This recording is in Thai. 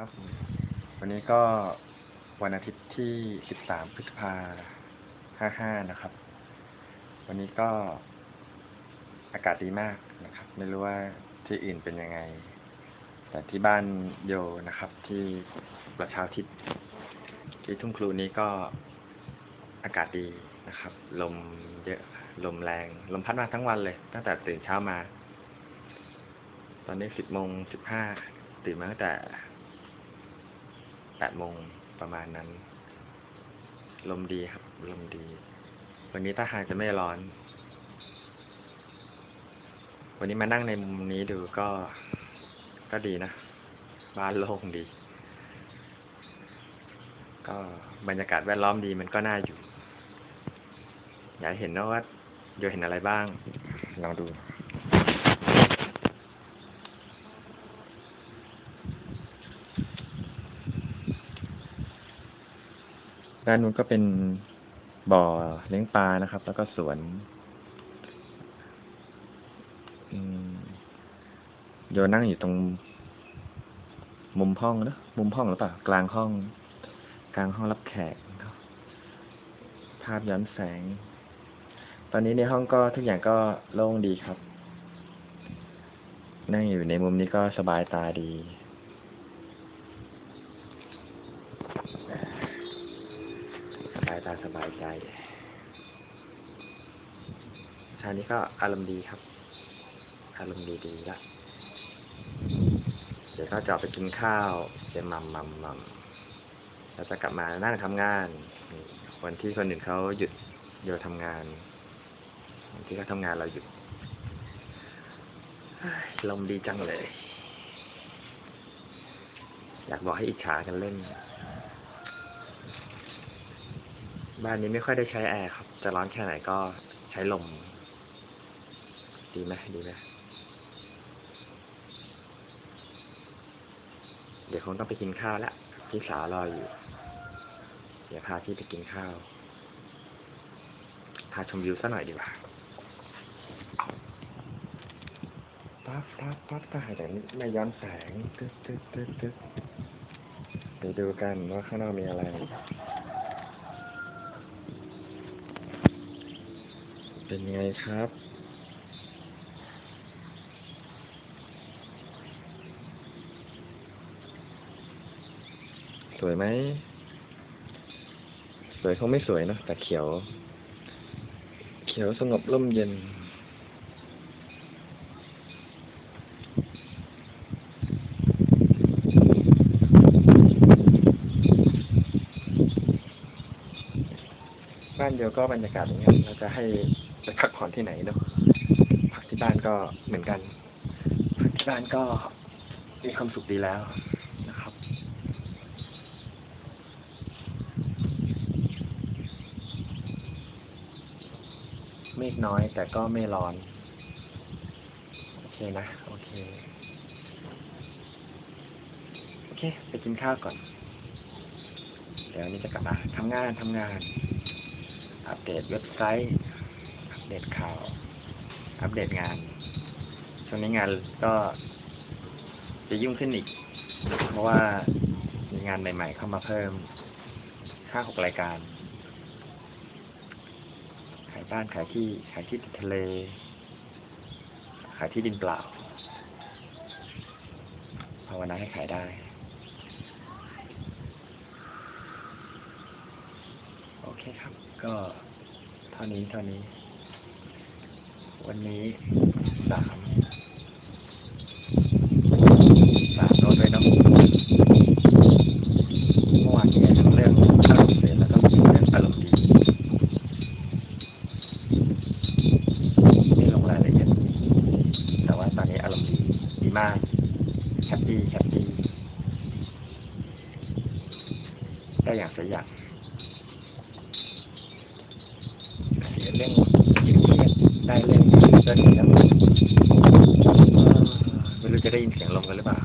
ครับ วันนี้ก็วันอาทิตย์ที่ 13 พฤษภา55 นะครับ วันนี้ก็อากาศดีมากนะครับ ไม่รู้ว่าที่อื่นเป็นยังไง แต่ที่บ้านโยนะครับ ที่ประชาทิศที่ทุ่งครูนี้ก็อากาศดีนะครับ ลมเยอะ ลมแรง ลมพัดมาทั้งวันเลย ตั้งแต่ตื่นเช้ามา ตอนนี้10โมง15ตื่นมาตั้งแต่ แปดโมงประมาณนั้น ลมดีครับ ลมดี วันนี้ถ้าทางจะไม่ร้อน วันนี้มานั่งในมุมนี้ดูก็ ก็ดีนะ บ้านโล่งดี ก็บรรยากาศแวดล้อมดีมันก็น่าอยู่ อยากเห็นนะว่าโยเห็นอะไรบ้าง ลองดู ด้านนู้นก็เป็นบ่อเลี้ยงปลานะครับ แล้วก็สวนโยนั่งอยู่ตรง มุมห้องนะมุมห้องหรือเปล่ากลางห้อง กลางห้องรับแขกครับภาพย้อนแสง ตอนนี้ในห้องก็ทุกอย่างก็โล่งดีครับ นั่งอยู่ในมุมนี้ก็สบายตาดี สบายตาสบายใจชานี้ก็อารมณ์ดีครับ อารมณ์ดีดีละ เดี๋ยวก็จะไปกินข้าวเดี๋ยวมัมมัมมัมแล้วจะกลับมานั่งทำงาน วันที่คนอื่นเขาหยุดโยทำงานวันที่เขาทำงานเราหยุดลมดีจังเลย อยากบอกให้อิจฉากันเล่น บ้านนี้ไม่ค่อยได้ใช้แอร์ครับ จะร้อนแค่ไหนก็ใช้ลม ดีไหมดีไหมเดี๋ยวคงต้องไปกินข้าวแล้วพี่สาวรออยู่ เดี๋ยวพาพี่ไปกินข้าว พาชมวิวสักหน่อยดีกว่าปั๊บปั๊บปั๊บถ้าหายจากนี้ไม่ย้อนแสงตึ๊ดตึ๊ดตึ๊ดตึ๊ดไปดูกันว่าข้างนอกมีอะไร เป็นไงครับ สวยไหม สวยคงไม่สวยเนะแต่เขียว เขียวสงบร่มเย็น บ้านเดียวก็บรรยากาศอย่างเงี้ยเราจะให้ ไปพักผ่อนที่ไหนเนาะพักที่บ้านก็เหมือนกันพักที่บ้านก็มีความสุขดีแล้วนะครับ เมฆน้อยแต่ก็ไม่ร้อน โอเคนะ โอเค โอเค ไปกินข้าวก่อน เดี๋ยวนี้จะกลับมาทำงานทำงาน อัปเดตเว็บไซต์ อัปเดตงาน ช่วงนี้งานก็จะยุ่งขึ้นอีก เพราะว่ามีงานใหม่ ๆ เข้ามาเพิ่มห้าหกรายการ ขายบ้านขายที่ ขายที่ติดทะเล ขายที่ดินเปล่า ภาวนาให้ขายได้ โอเคครับ ก็เท่านี้เท่านี้ วันนี้สามสามโน้ตเลยเนาะเมื่อวานเนี้ทั้งเรื่องอารมณ์เสียแล้วก็มีเรื่องอารมณ์ดีไม่ลงรายละเอียดแต่ว่าตอนนี้อารมณ์ดีดีมากแฮปปี้แฮปปี้ได้อย่างสยอย่าง ได้เสียงไม่รู้จะได้ยินเสียงลมกันหรือเปล่า